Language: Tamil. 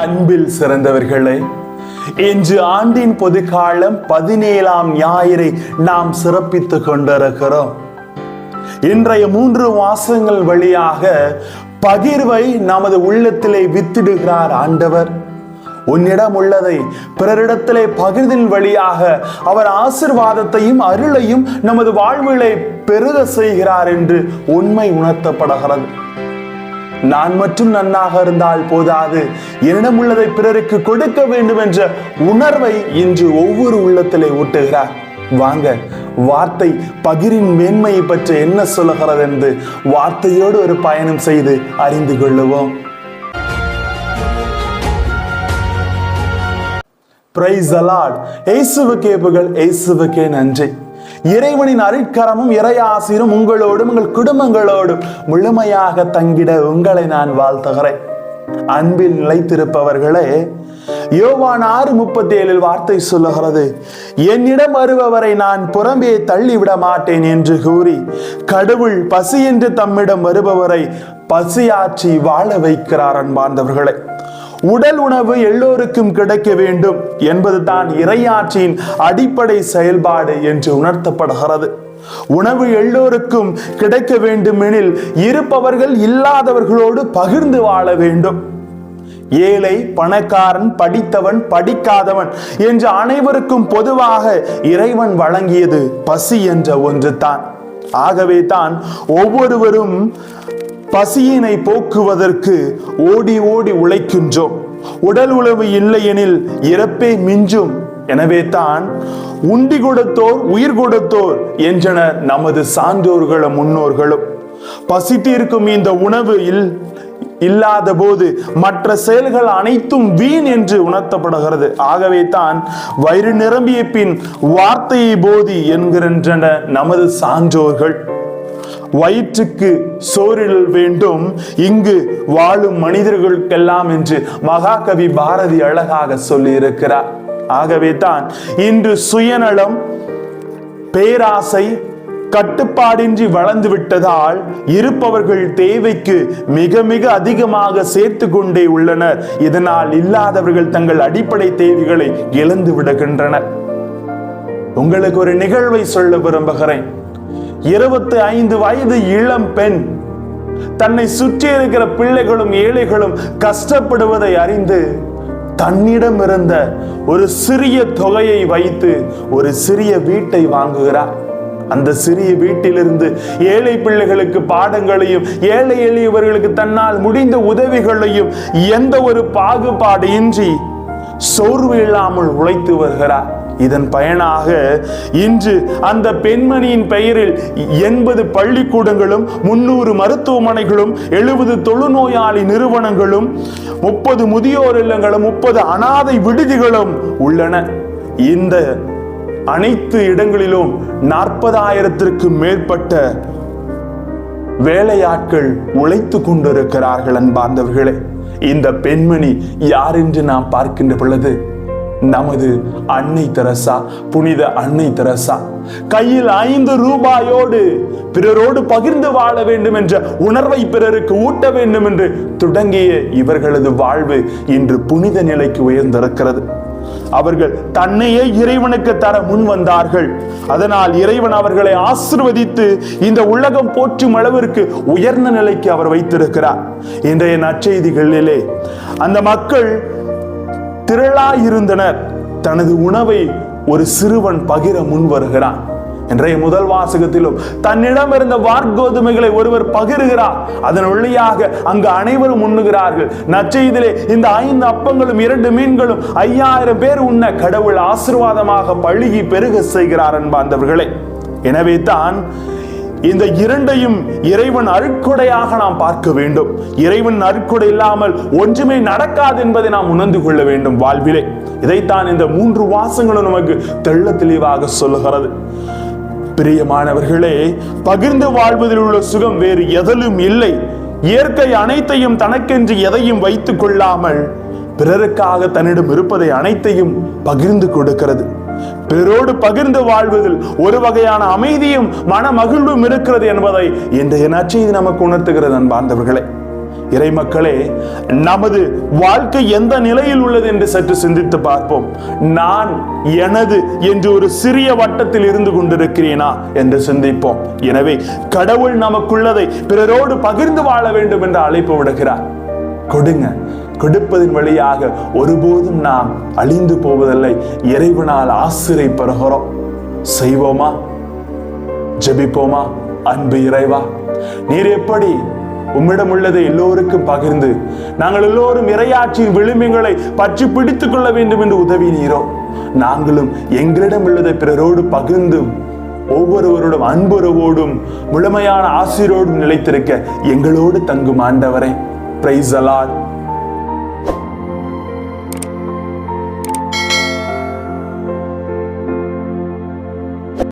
அன்பில் சிறந்தவர்களே இன்று ஆண்டின் பொதுக்காலம் பதினேழாம் ஞாயிறை நாம் சிறப்பித்துக் கொண்டிருக்கிறோம். இன்றைய மூன்று மாசங்கள் வழியாக பகிர்வை நமது உள்ளத்திலே வித்திடுகிறார் ஆண்டவர். உன்னிடம் உள்ளதை பிறரிடத்திலே பகிர்தின் வழியாக அவர் ஆசிர்வாதத்தையும் அருளையும் நமது வாழ்விலை பெருக செய்கிறார் என்று உண்மை உணர்த்தப்படுகிறது. நான் மட்டும் நன்னாக இருந்தால் போதாது. என்னிடம் உள்ளதை பிறருக்கு கொடுக்க வேண்டும் என்ற உணர்வை இன்று ஒவ்வொரு உள்ளத்திலே ஊட்டுகிறார். வாங்க வார்த்தை பகிரின் மேன்மையை பற்றி என்ன சொல்லுகிறது என்று வார்த்தையோடு ஒரு பயணம் செய்து அறிந்து கொள்ளுவோம். பிரைஸ் அலாட் இயேசுவுக்கே புகழ் இயேசுவுக்கே நன்றி. இறைவனின் அருட்கரமும் இறை ஆசிரும் உங்களோடும் உங்கள் குடும்பங்களோடும் முழுமையாக தங்கிட உங்களை நான் வாழ்த்துகிறேன். அன்பில் நிலைத்திருப்பவர்களே யோவான் ஆறு முப்பத்தி ஏழில் வார்த்தை சொல்லுகிறது என்னிடம் வருபவரை நான் புறம்பே தள்ளிவிட மாட்டேன் என்று கூறி கடவுள் பசி என்று தம்மிடம் வருபவரை பசியாற்றி வாழ வைக்கிறார் அன்பார்ந்தவர்களே. உடல் உணவு எல்லோருக்கும் கிடைக்க வேண்டும் என்பது தான் இறையாற்றின் அடிப்படை செயல்பாடு என்று உணர்த்தப்படுகிறது. உணவு எல்லோருக்கும் கிடைக்க வேண்டுமெனில் இருப்பவர்கள் இல்லாதவர்களோடு பகிர்ந்து வாழ வேண்டும். ஏழை பணக்காரன் படித்தவன் படிக்காதவன் என்று அனைவருக்கும் பொதுவாக இறைவன் வழங்கியது பசி என்ற ஒன்று தான் ஆகவே தான் ஒவ்வொருவரும் பசியினை போக்குவதற்கு ஓடி ஓடி உழை உழைக்கின்றோம் உடல் உழவு இல்லையெனில் இறப்பே மிஞ்சும். எனவே தான் உண்டி கொடுத்தோர் உயிர் கொடுத்தோர் என்றனர் நமது சான்றோர்களும் முன்னோர்களும். பசித்திருக்கும் இந்த உணவு இல் இல்லாத போது மற்ற செயல்கள் அனைத்தும் வீண் என்று உணர்த்தப்படுகிறது. ஆகவே தான் வயிறு நிரம்பிய பின் வார்த்தையை போதி என்கின்றன நமது சான்றோர்கள். வயிற்றுக்கு சோறிடல் வேண்டும். இங்கு வாழும் மனிதர்களுக்கெல்லாம் என்று மகாகவி பாரதி அழகாக சொல்லி இருக்கிறார் ஆகவே தான் இன்று சுயநலம் பேராசை கட்டுப்பாடின்றி வளர்ந்து விட்டதால் இருப்பவர்கள் தேவைக்கு மிக மிக அதிகமாக சேர்த்து கொண்டே உள்ளனர். இதனால் இல்லாதவர்கள் தங்கள் அடிப்படை தேவைகளை இழந்து விடுகின்றனர். உங்களுக்கு ஒரு நிகழ்வை சொல்ல விரும்புகிறேன். இருபத்தி ஐந்து வயது இளம் பெண் தன்னை சுற்றி இருக்கிற பிள்ளைகளும் ஏழைகளும் கஷ்டப்படுவதை அறிந்து தன்னிடம் இருந்த ஒரு சிறிய தொகையை வைத்து ஒரு சிறிய வீட்டை வாங்குகிறார். அந்த சிறிய வீட்டிலிருந்து ஏழை பிள்ளைகளுக்கு பாடங்களையும் ஏழை எளியவர்களுக்கு தன்னால் முடிந்த உதவிகளையும் எந்த ஒரு பாகுபாடு இன்றி சோர்வு இல்லாமல் உழைத்து வருகிறார். இதன் பயனாக இன்று அந்த பெண்மணியின் பெயரில் எண்பது பள்ளிக்கூடங்களும் முன்னூறு மருத்துவமனைகளும் எழுபது தொழுநோயாளி நிறுவனங்களும் முப்பது முதியோர் இல்லங்களும் முப்பது அனாதை விடுதிகளும் உள்ளன. இந்த அனைத்து இடங்களிலும் நாற்பதாயிரத்திற்கு மேற்பட்ட வேலையாட்கள் உழைத்து கொண்டிருக்கிறார்கள் அன்பார்ந்தவர்களே. இந்த பெண்மணி யார் என்று நாம் பார்க்கின்ற பொழுது நமது அன்னை தெரசா புனித அன்னை தெரசா. கையில் ஐந்து ரூபாயோடு பிறரோடு பகிர்ந்து வாழ வேண்டும் என்ற உணர்வை பிறருக்கு ஊட்ட வேண்டும் என்று தொடங்கிய இவர்களது வாழ்வு இன்று புனித நிலைக்கு உயர்ந்திருக்கிறது. அவர்கள் தன்னையே இறைவனுக்கு தர முன் வந்தார்கள். அதனால் இறைவன் அவர்களை ஆசிர்வதித்து இந்த உலகம் போற்றும் அளவிற்கு உயர்ந்த நிலைக்கு அவர் வைத்திருக்கிறார். இன்றைய நற்செய்திகளிலே அந்த மக்கள் திரளாயிருந்தனர். தனது உணவை ஒரு சிறுவன் பகிர முன் வருகிறான். இன்றைய முதல் வாசகத்திலும் தன்னிடம் இருந்த வார்கோதுமைகளை ஒருவர் பகிர்கிறார். அதன் வழியாக அங்கு அனைவரும் உண்ணுகிறார்கள். நச்செய்திலே இந்த ஐந்து அப்பங்களும் இரண்டு மீன்களும் ஐயாயிரம் பேர் உண்ண கடவுள் ஆசிர்வாதமாக பழுகி பெருக செய்கிறார் அன்பாந்தவர்களே எனவே தான் இந்த இரண்டையும் இறைவன் அருட்கொடையாக நாம் பார்க்க வேண்டும். இறைவன் அருட்கொடை இல்லாமல் ஒன்றுமே நடக்காது என்பதை நாம் உணர்ந்து கொள்ள வேண்டும் வாழ்விலே. இதைத்தான் இந்த மூன்று வாசங்களும் நமக்கு தெள்ள தெளிவாக சொல்லுகிறது. பிரியமானவர்களே பகிர்ந்து வாழ்வதில் உள்ள சுகம் வேறு எதிலும் இல்லை. இயற்கை அனைத்தையும் தனக்கென்று எதையும் வைத்துக் கொள்ளாமல் பிறருக்காக தன்னிடம் இருப்பதை அனைத்தையும் பகிர்ந்து கொடுக்கிறது. பிறரோடு பகிர்ந்து வாழ்வதில் ஒரு வகையான அமைதியும் மன மகிழ்வும் இருக்கிறது என்பதை இன்றைய நற்செய்தி நமக்கு உணர்த்துகிறது அன்பார்ந்தவர்களே இறைமக்களே நமது வாழ்க்கை எந்த நிலையில் உள்ளது என்று சற்று சிந்தித்து பார்ப்போம். நான் எனது என்று ஒரு சிறிய வட்டத்தில் இருந்து கொண்டிருக்கிறேனா என்று சிந்திப்போம். எனவே கடவுள் நமக்குள்ளதை பிறரோடு பகிர்ந்து வாழ வேண்டும் என்று அழைப்பு விடுகிறார். கொடுங்க கொடுப்பதன் வழியாக ஒருபோதும் நாம் அழிந்து போவதில்லை. இறைவனால் ஆசிரை பெறுகிறோம் செய்வோமா? ஜெபிப்போமா? அன்பு இறைவா நீர் எப்படி உம்மிடம் உள்ளதை எல்லோருக்கும் பகிர்ந்து நாங்கள் எல்லோரும் இரையாற்றின் விளிம்புகளை பற்றி பிடித்துக் கொள்ள வேண்டும் என்று உதவி நீரோ நாங்களும் எங்களிடம் உள்ளதை பிறரோடு பகிர்ந்தும் ஒவ்வொருவரோடும் அன்புறவோடும் முழுமையான ஆசிரோடும் நிலைத்திருக்க எங்களோடு தங்கும் ஆண்டவரே. Price allot